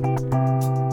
So,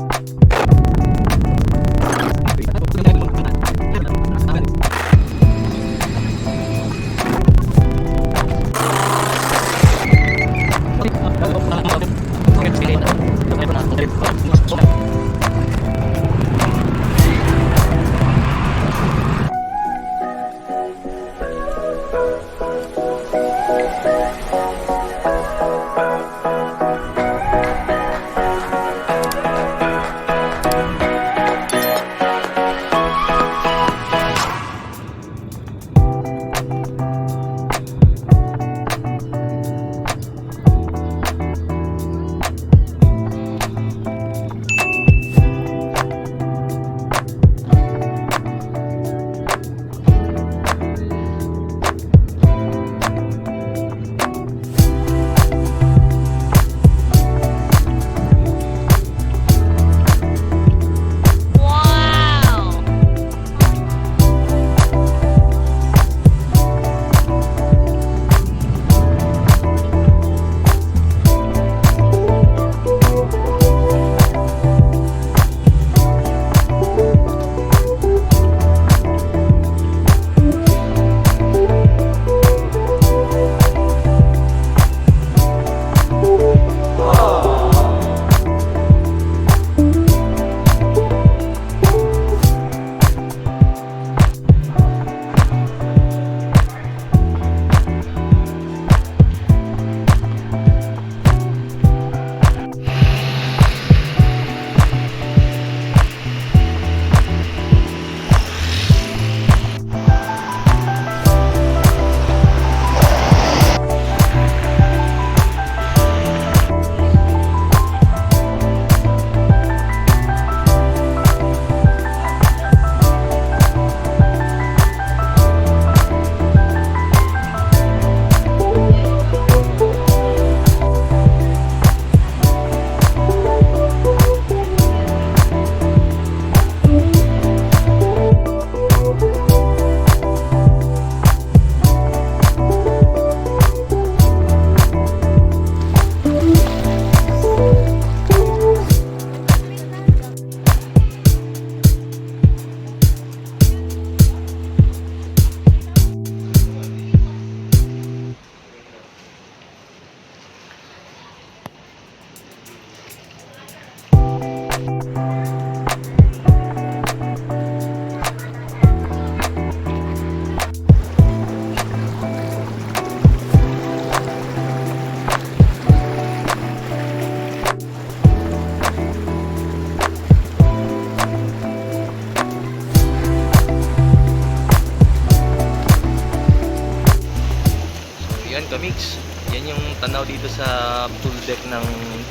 kamix. Yan yung tanaw dito sa pool deck ng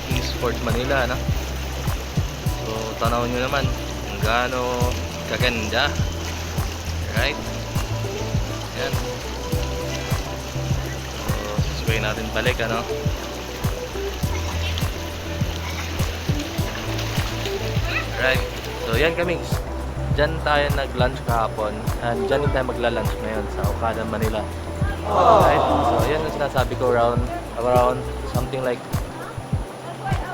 Kingsport Manila, no? So, tanaw nyo naman kung gaano kaganda. Right? Yan. So, sasabay natin balik, ano? Right. So, yan kamix. Diyan tayo nag-lunch kahapon and dyan din tayo magla-lunch ngayon sa Okada, Manila. Alright, so yan ang sinasabi ko around, around something like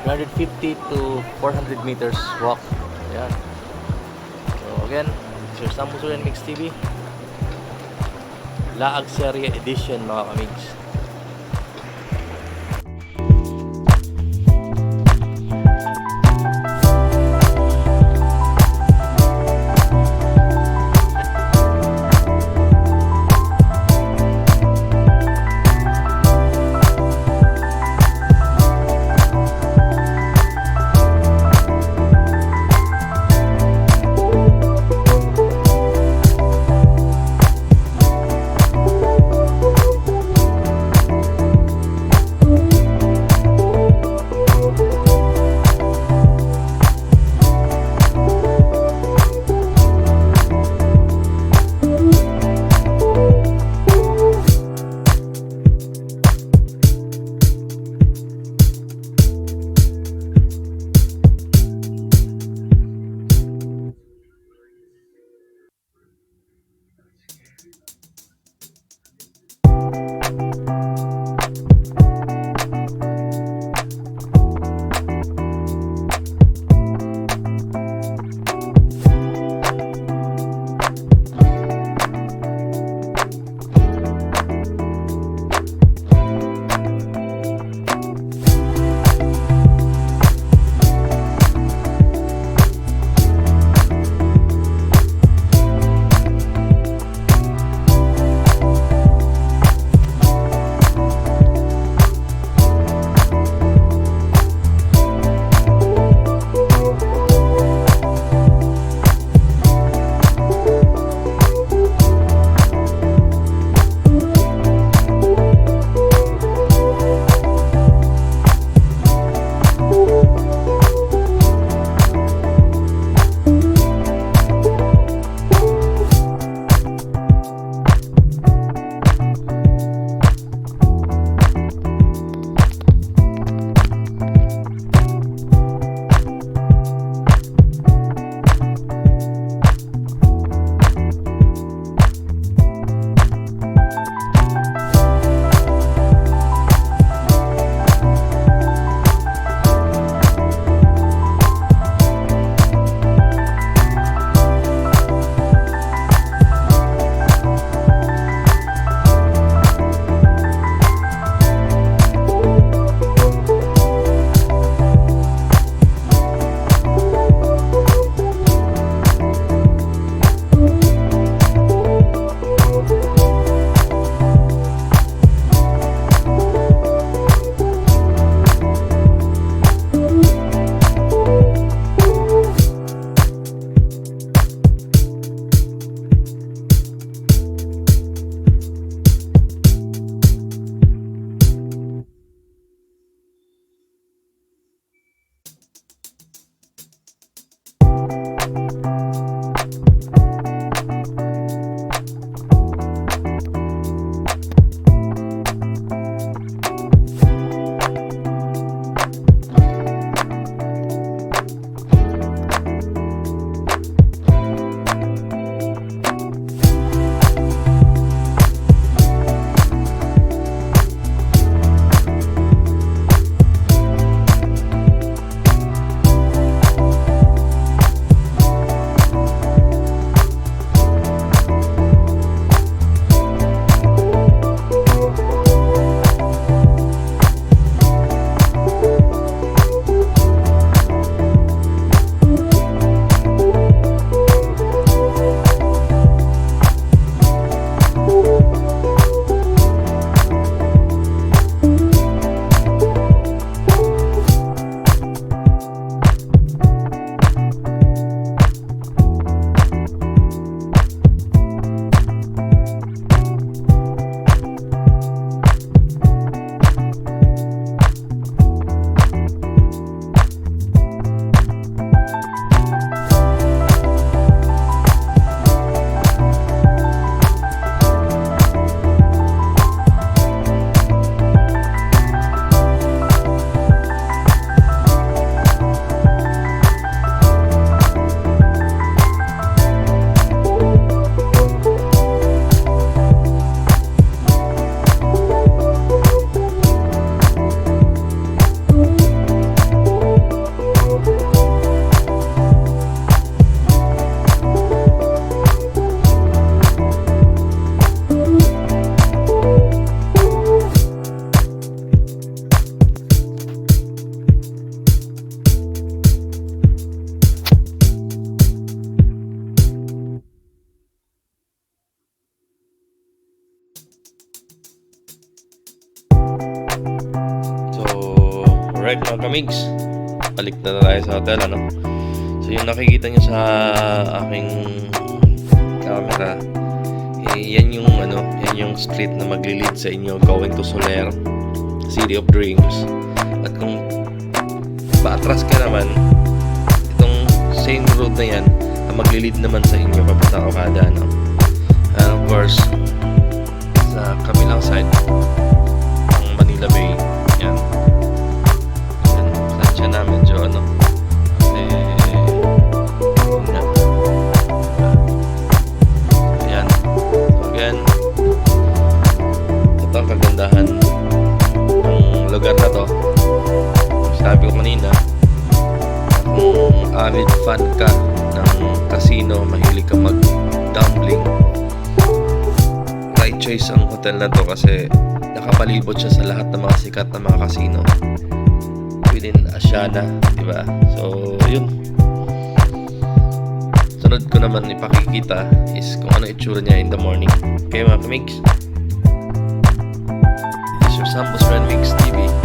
350 to 400 meters walk. Yan. So again, it's your Sam Musulan Mix TV. Laag Serie Edition mga kamigs. So, alright mga kamigs. Balik na tayo sa hotel, ano? So, yung nakikita nyo sa aking camera, eh, yan yung, ano, yan yung street na magli-lead sa inyo going to Soler, City of Dreams. At kung paatras ka naman, itong same road na yan, ang magli-lead naman sa inyo papunta Okada, no? And of course, sa kabilang side, nakapalibot siya sa lahat ng mga sikat na mga casino within Asiana, di ba? So, yun. Sunod ko naman ipakikita is kung ano itsura niya in the morning. Okay mga kamigs? This is your Samples Red Mix TV.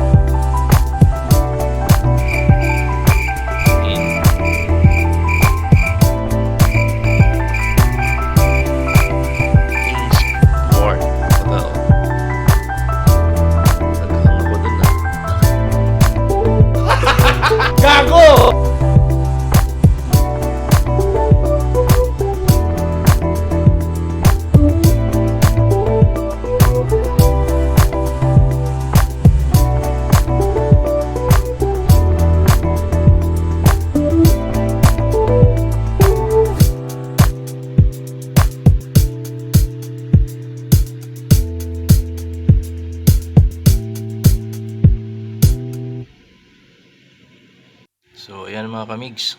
Mga kamigs.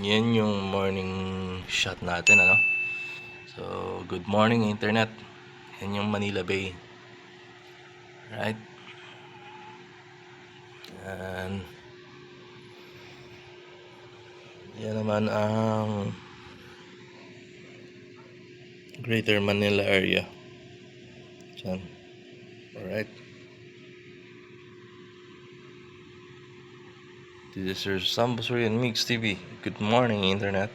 Yan yung morning shot natin, ano? So, good morning internet. Yan yung Manila Bay. Right? And yan naman ang Greater Manila area. Diyan. Alright. This is your Sambusurian Mix TV. Good morning, Internet.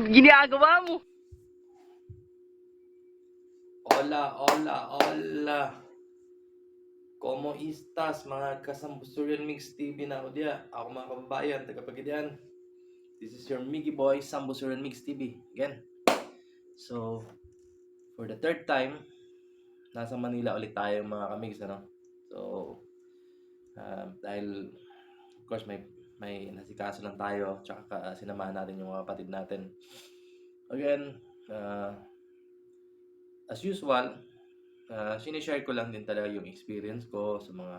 ginagawa mo? Hola, hola, hola. Como estas, mga kasambusurian Mix TV na ako diya. Ako mga kababayan, tagapagidyan. This is your Mickey Boy, Sambusurian Mix TV. Again. So, for the third time, nasa Manila ulit tayo mga kamigs, ano? So, ah, dahil, of course, may may nasikaso lang tayo, tsaka ka- sinamahan natin yung mga kapatid natin. Again, ah, as usual, uh, sinishare ko lang din talaga yung experience ko sa mga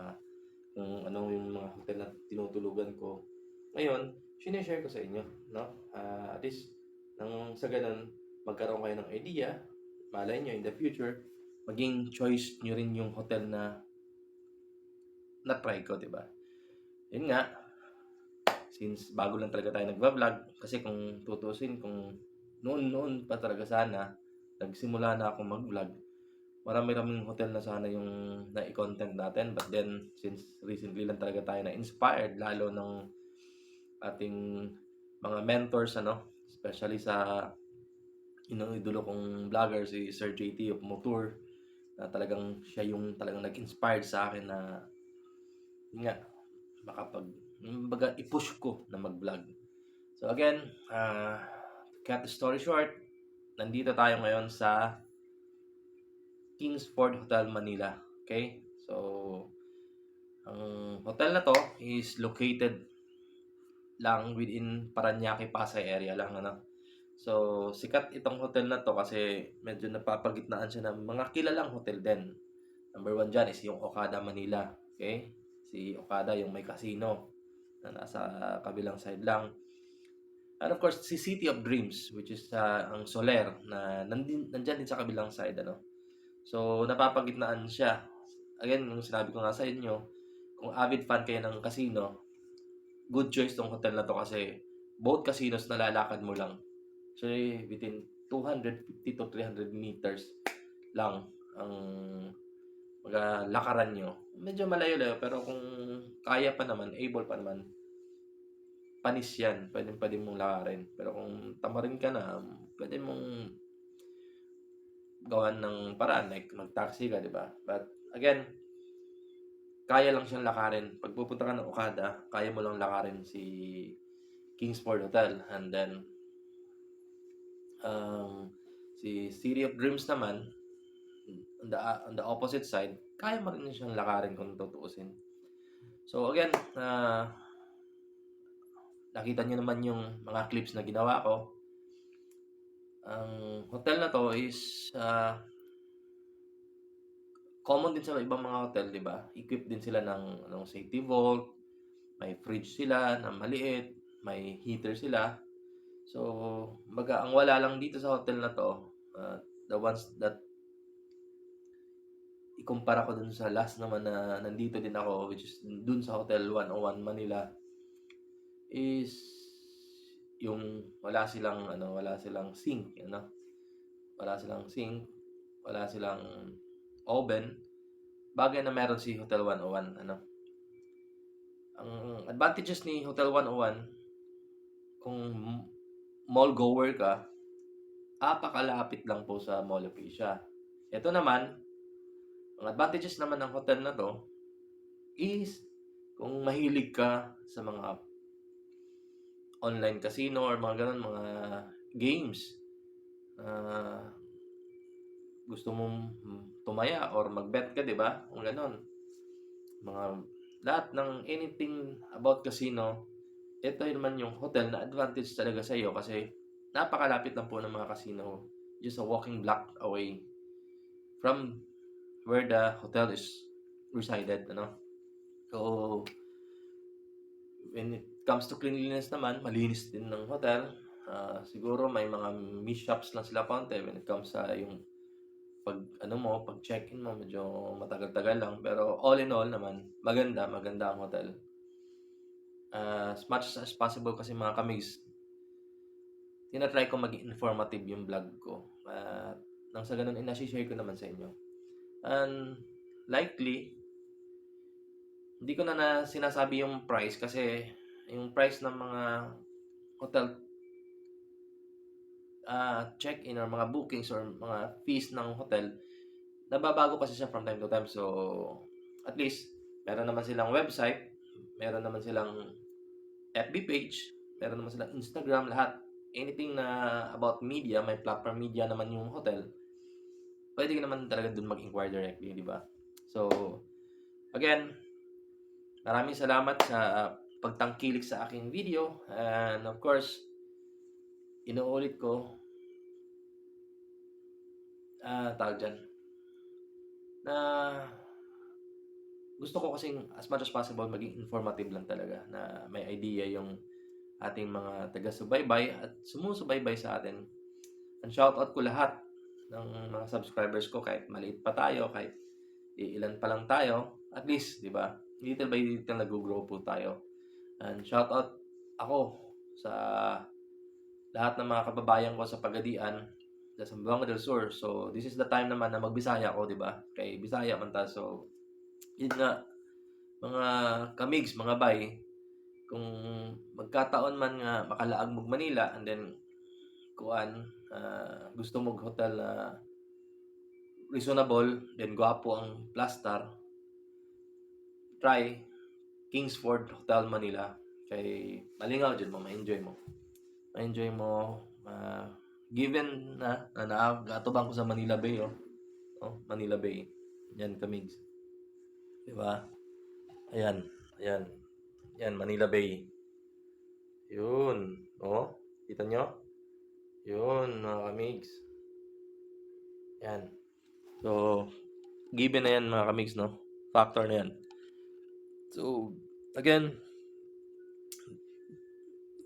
kung ano yung mga hotel na tinutulugan ko. Ngayon, sinishare ko sa inyo, no? Ah, at least, nang sa ganun, magkaroon kayo ng idea, malay nyo in the future, maging choice nyo rin yung hotel na na-try ko, di ba? Yun nga, since bago lang talaga tayo nagva-vlog, kasi kung tutusin, kung noon-noon pa talaga sana, nagsimula na ako mag-vlog, marami-raming hotel na sana yung na-content natin. But then, since recently lang talaga tayo na-inspired, lalo ng ating mga mentors, ano, especially sa inuidolo kong vlogger, si Sir JT of Motor, na talagang siya yung talagang nag-inspired sa akin na, yun nga, makapag, baga, i-push ko na mag-vlog. So again, uh, cut the story short, nandito tayo ngayon sa Kingsford Hotel Manila. Okay? So, ang hotel na to is located lang within Paranaque, Pasay area lang. Ano? So, sikat itong hotel na to kasi medyo napapagitnaan siya ng mga kilalang hotel din. Number one dyan is yung Okada Manila. Okay? Si Okada yung may casino na nasa kabilang side lang. And of course, si City of Dreams, which is uh, ang Soler, na nandin, nandyan din sa kabilang side. Ano? So, napapagitnaan siya. Again, yung sinabi ko nga sa inyo, kung avid fan kayo ng casino, good choice tong hotel na to kasi both casinos nalalakad mo lang. So, within 250 to 300 meters lang ang mga lakaran nyo. Medyo malayo-layo, pero kung kaya pa naman, able pa naman, panis yan. Pwede, pwede mong lakarin. Pero kung tamarin ka na, pwede mong gawan ng paraan, like mag-taxi ka, di ba? But again, kaya lang siyang lakarin. Pag pupunta ka ng Okada, kaya mo lang lakarin si Kingsport Hotel. And then, um, si City of Dreams naman, on the, on the opposite side, kaya mo rin siyang lakarin kung tutuusin. So again, uh, nakita niyo naman yung mga clips na ginawa ko. Ang hotel na to is uh, common din sa ibang mga hotel, di ba? Equipped din sila ng, ng safety vault, may fridge sila na maliit, may heater sila. So, baga, ang wala lang dito sa hotel na to, uh, the ones that ikumpara ko dun sa last naman na nandito din ako, which is dun sa Hotel 101 Manila, is yung wala silang ano wala silang sink ano wala silang sink wala silang oven bagay na meron si Hotel 101 ano? Ang advantages ni Hotel 101 kung mall goer ka apakalapit lang po sa Mall of Asia ito naman ang advantages naman ng hotel na to is kung mahilig ka sa mga online casino or mga ganun, mga games ah, gusto mong tumaya or magbet ka, di ba? Kung ganun. Mga lahat ng anything about casino, ito naman yung hotel na advantage talaga sa iyo kasi napakalapit lang po ng mga casino just a walking block away from where the hotel is resided, ano? So, when it comes to cleanliness naman, malinis din ng hotel. Ah, siguro may mga mishaps lang sila konti when it comes sa yung pag ano mo, pag check-in mo, medyo matagal-tagal lang. Pero all in all naman, maganda, maganda ang hotel. As much as possible kasi mga kamigs, tinatry ko maging informative yung vlog ko. At nang sa ganun, inasishare ko naman sa inyo. And likely, hindi ko na, na sinasabi yung price kasi yung price ng mga hotel ah check-in or mga bookings or mga fees ng hotel nababago kasi siya from time to time so at least meron naman silang website meron naman silang FB page meron naman silang Instagram lahat. Anything na about media may platform media naman yung hotel pwede ka naman talaga dun mag-inquire directly di ba? So again maraming salamat sa pagtangkilik sa aking video. And of course inuulit ko ah tawag dyan na gusto ko kasing as much as possible maging informative lang talaga na may idea yung ating mga taga-subaybay at sumusubaybay sa atin. And shoutout ko lahat ng mga subscribers ko kahit maliit pa tayo, kahit ilan pa lang tayo, at least, di ba? Little by little nag-grow po tayo. And shoutout ako sa lahat ng mga kababayan ko sa Pagadian sa Zamboanga del Sur. So, this is the time naman na magbisaya ko, di ba? Kay Bisaya man ta. So, yun nga, mga kamigs, mga bay, kung magkataon man nga makalaag mo Manila and then kuan ah, gusto mo hotel na reasonable then gwapo ang plastar try Kingsford Hotel Manila. Kay malingaw dyan mo ma-enjoy mo. Ma-enjoy mo ah, given na na nagatubang ko sa Manila Bay oh. oh Manila Bay. Yan kamigs di ba ayan ayan yan, Manila Bay. Yun. Oh, kita nyo? Yun, mga kamigs. Yan. So, given na yan, mga kamigs, no? Factor na yan. So, again,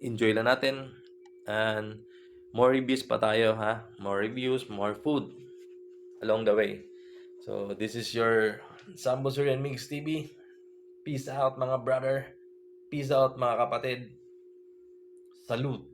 enjoy lang natin. And, more reviews pa tayo, ha? More reviews, more food along the way. So, this is your Sambo Sir and Mix TV. Peace out, mga brother. Peace out mga kapatid. Salute.